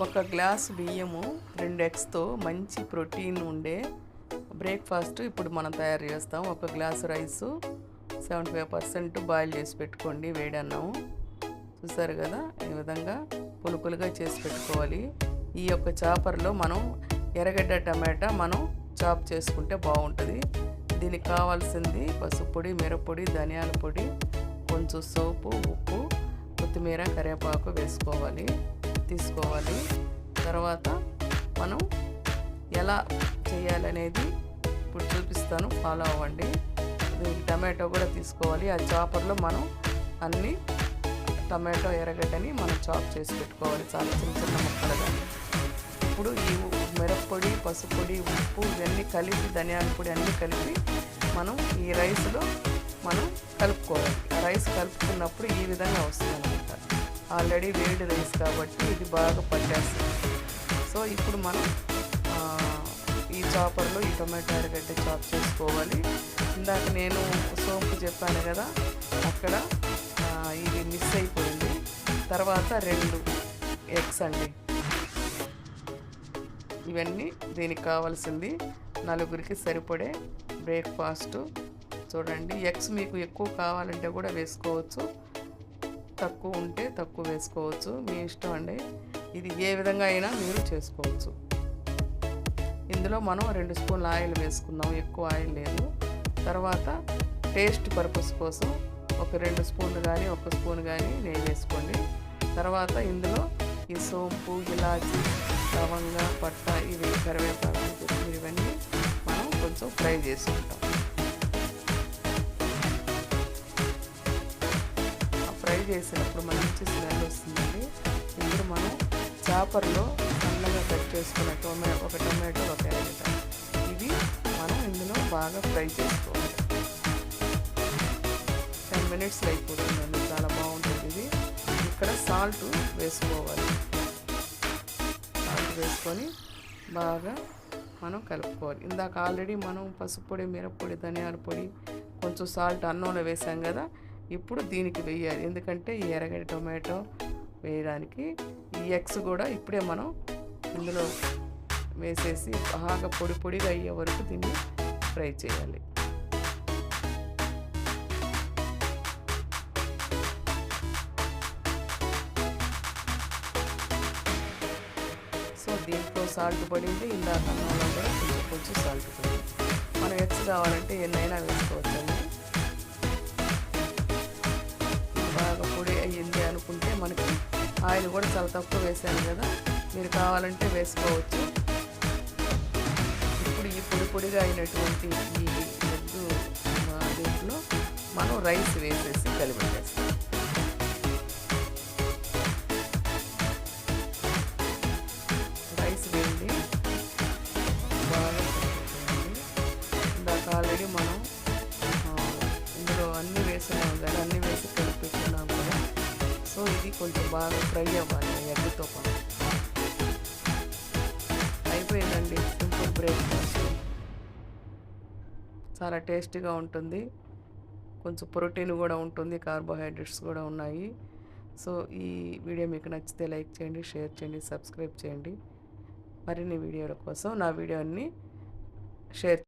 ఒక గ్లాస్ బియ్యము రెండు ఎగ్స్తో మంచి ప్రోటీన్ ఉండే బ్రేక్ఫాస్ట్ ఇప్పుడు మనం తయారు చేస్తాం. ఒక glass rice seventy five percent boil చేసి పెట్టుకోండి వేడి అన్నం చూసారు కదా? ఈ విధంగా పులుపులుగా చేసి పెట్టుకోవాలి. ఈ యొక్క చాపర్లో మనం ఎర్రగడ్డ టమాటా మనం చాప్ చేసుకుంటే బాగుంటుంది. దీనికి కావాల్సింది పసుపు పొడి మిరప్పొడి ధనియాల పొడి కొంచెం సోపు ఉప్పు కొత్తిమీర కరివేపాకు వేసుకోవాలి. తీసుకోవాలి. తర్వాత మనం ఎలా చేయాలనేది ఇప్పుడు చూపిస్తాను. ఫాలో అవ్వండి. దీనికి టమాటో కూడా తీసుకోవాలి. ఆ చాపర్లో మనం అన్నీ టమాటో ఎర్రగడ్డని మనం చాప్ చేసి పెట్టుకోవాలి. చాలా చిన్న చిన్న ముక్కలుగా. ఇప్పుడు ఈ మిరప్పొడి పసుపొడి ఉప్పు ఇవన్నీ కలిపి ధనియాల పొడి అన్నీ కలిపి మనం ఈ రైస్లో మనం కలుపుకోవాలి. రైస్ కలుపుకున్నప్పుడు ఈ విధంగా వస్తుంది. ఆల్రెడీ వేడి రైస్ కాబట్టి ఇది బాగా పట్టేస్తుంది. సో ఇప్పుడు మనం ఈ చాపర్లో ఈ టొమాటో ఎర్రగడ్డ చాప్ చేసుకోవాలి. ఇందాక నేను సోంపు చెప్పాను కదా అక్కడ ఇది మిస్ అయిపోయింది. తర్వాత రెండు ఎగ్స్ అండి. ఇవన్నీ దీనికి కావాల్సింది నలుగురికి సరిపడే బ్రేక్ఫాస్ట్. చూడండి ఎగ్స్ మీకు ఎక్కువ కావాలంటే కూడా వేసుకోవచ్చు. తక్కువ ఉంటే తక్కువ వేసుకోవచ్చు. మీ ఇష్టం అండి. ఇది ఏ విధంగా అయినా మీరు చేసుకోవచ్చు. ఇందులో మనం రెండు స్పూన్ల ఆయిల్ వేసుకుందాం. ఎక్కువ ఆయిల్ లేదు. తర్వాత టేస్ట్ పర్పస్ కోసం ఒక రెండు స్పూన్లు కానీ ఒక స్పూన్ కానీ నెయ్యి వేసుకోండి. తర్వాత ఇందులో ఈ సోంపు ఇలాచి లవంగ పట్ట ఇవి కరివేపాకు ఇవన్నీ మనం కొంచెం ఫ్రై చేసుకుంటాం. చేసినప్పుడు మంచి స్మెల్ వస్తుందండి ఇప్పుడు మనం చేపల్లో సన్నగా కట్ చేసుకున్న టొమాటో ఒక టొమాటో ఒక ఎర్రగడ్డ. ఇవి మనం ఇందులో బాగా ఫ్రై చేసుకోవాలి. టెన్ మినిట్స్లో అయిపోతుందండి. చాలా బాగుంటుంది ఇది. ఇక్కడ సాల్ట్ వేసుకోవాలి. సాల్ట్ వేసుకొని బాగా మనం కలుపుకోవాలి. ఇందాక ఆల్రెడీ మనం పసుపు పొడి మిరప్పొడి ధనియాల పొడి కొంచెం సాల్ట్ అన్నంలో వేసాం కదా. ఇప్పుడు దీనికి వేయాలి ఎందుకంటే ఈ ఎర్రగడ్డ టొమాటో వేయడానికి ఈ ఎగ్స్ కూడా ఇప్పుడే మనం ఇందులో వేసేసి బాగా పొడి పొడిగా అయ్యే వరకు దీన్ని ఫ్రై చేయాలి. సో దీంట్లో సాల్ట్ పడింది. ఇందాక కొంచెం కొంచెం సాల్ట్ పడింది. మనం ఎగ్స్ కావాలంటే ఎన్నైనా వేసుకోవచ్చండి. ఆయిల్ కూడా చాలా తక్కువ వేసాను కదా. మీరు కావాలంటే వేసుకోవచ్చు. ఇప్పుడు ఈ పొడి పొడిగా అయినటువంటి ఈ ఎగ్గు ఆ, దీంట్లో మనం రైస్ వేసేసి కలిపెట్టేస్తాం రైస్ వేయండి. బాగా ఇందాక ఆల్రెడీ మనం ఇది కొంచెం బాగా ఫ్రై అవ్వాలి ఎగ్తో పాటు అయిపోయిందండి సింపుల్ బ్రేక్ఫాస్ట్ చాలా టేస్టీగా ఉంటుంది. కొంచెం ప్రోటీన్ కూడా ఉంటుంది కార్బోహైడ్రేట్స్ కూడా ఉన్నాయి. సో ఈ వీడియో మీకు నచ్చితే లైక్ చేయండి షేర్ చేయండి సబ్స్క్రైబ్ చేయండి. మరిన్ని వీడియోల కోసం నా వీడియోని షేర్